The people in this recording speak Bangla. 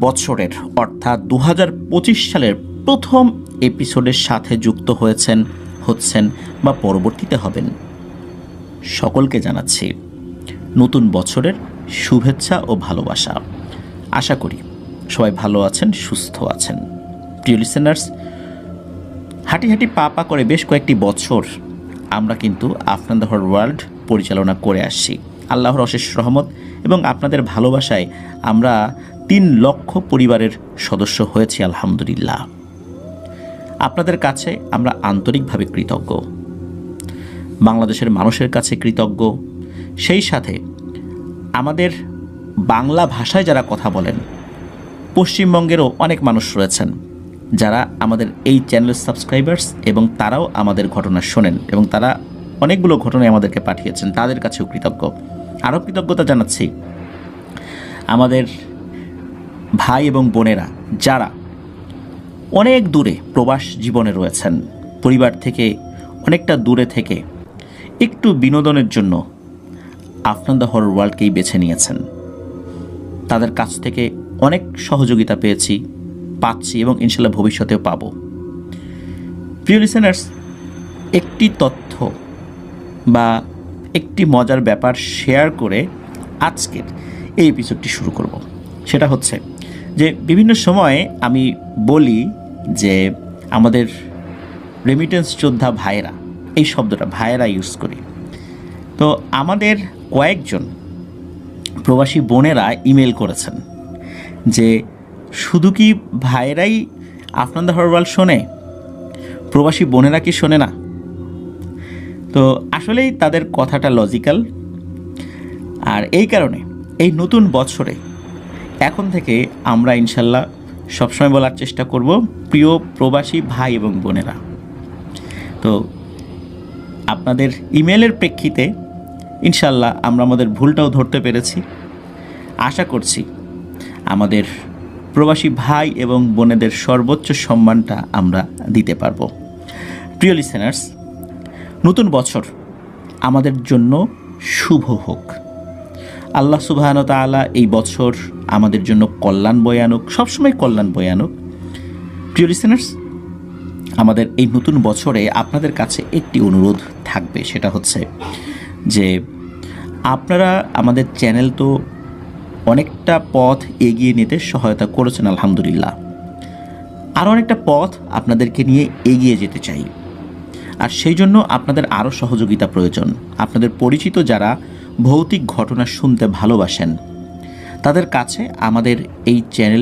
বছরের অর্থাৎ দু হাজার পঁচিশ সালের প্রথম এপিসোডের সাথে যুক্ত হয়েছেন, হচ্ছেন বা পরবর্তীতে হবেন সকলকে জানাচ্ছি নতুন বছরের শুভেচ্ছা ও ভালোবাসা। আশা করি সবাই ভালো আছেন, সুস্থ আছেন। প্রিয় লিসেনার্স হাঁটি হাঁটি পা পা করে বেশ কয়েকটি বছর আমরা কিন্তু আফনান দহর ওয়ার্ল্ড পরিচালনা করে আসছি। আল্লাহর অশেষ রহমত এবং আপনাদের ভালোবাসায় আমরা তিন লক্ষ পরিবারের সদস্য হয়েছি, আলহামদুলিল্লাহ। আপনাদের কাছে আমরা আন্তরিকভাবে কৃতজ্ঞ। বাংলাদেশের মানুষের কাছে কৃতজ্ঞ। সেই সাথে আমাদের বাংলা ভাষায় যারা কথা বলেন, পশ্চিমবঙ্গেরও অনেক মানুষ রয়েছেন, যারা আমাদের এই চ্যানেলের সাবস্ক্রাইবার্স এবং তারাও আমাদের ঘটনা শোনেন এবং তারা অনেকগুলো ঘটনায় আমাদেরকে পাঠিয়েছেন, তাদের কাছেও কৃতজ্ঞ। আরও কৃতজ্ঞতা জানাচ্ছি, আমাদের ভাই এবং বোনেরা, যারা অনেক দূরে প্রবাস জীবনে রয়েছেন, পরিবার থেকে, অনেকটা দূরে থেকে একটু বিনোদনের জন্য আফনান হর ওয়ার্ল্ডকেই বেছে নিয়েছেন। তাদের কাছ থেকে অনেক সহযোগিতা পেয়েছি, পাচ্ছি এবং ইনশাল্লাহ ভবিষ্যতেও পাব। প্রিয় লিসেনার্স একটি তথ্য বা একটি মজার ব্যাপার শেয়ার করে আজকের এই এপিসোডটি শুরু করব। সেটা হচ্ছে যে বিভিন্ন সময়ে আমি বলি যে আমাদের রেমিটেন্স যোদ্ধা ভাইয়েরা, এই শব্দটা ভাইয়েরা ইউজ করি। তো আমাদের কয়েকজন প্রবাসী বোনেরা ইমেল করেছেন যে, শুধু কি ভাইয়েরাই আফনান দা হরওয়াল শোনে? প্রবাসী বোনেরা কি শোনে না? তো আসলেই তাদের কথাটা লজিক্যাল আর এই কারণে এই নতুন বছরে এখন থেকে আমরা ইনশাল্লাহ সবসময় বলার চেষ্টা করব প্রিয় প্রবাসী ভাই এবং বোনেরা। তো আপনাদের ইমেলের প্রেক্ষিতে ইনশাল্লাহ আমরা আমাদের ভুলটাও ধরতে পেরেছি। আশা করছি আমাদের প্রবাসী ভাই এবং বোনেদের সর্বোচ্চ সম্মানটা আমরা দিতে পারব। প্রিয় লিসেনার্স নতুন বছর আমাদের জন্য শুভ হোক। আল্লাহ সুবাহান তালা এই বছর আমাদের জন্য কল্যাণ বয়ানুক সবসময় কল্যাণ বয়ানুক প্রিয় লিসেনার্স আমাদের এই নতুন বছরে আপনাদের কাছে একটি অনুরোধ থাকবে, সেটা হচ্ছে যে আপনারা আমাদের চ্যানেল তো অনেকটা পথ এগিয়ে নিতে সহায়তা করেছেন, আলহামদুলিল্লাহ। আরও অনেকটা পথ আপনাদেরকে নিয়ে এগিয়ে যেতে চাই। আর সেই জন্য আপনাদের আরও সহযোগিতা প্রয়োজন। আপনাদের পরিচিত যারা ভৌতিক ঘটনা শুনতে ভালোবাসেন। তাদের কাছে আমাদের এই চ্যানেল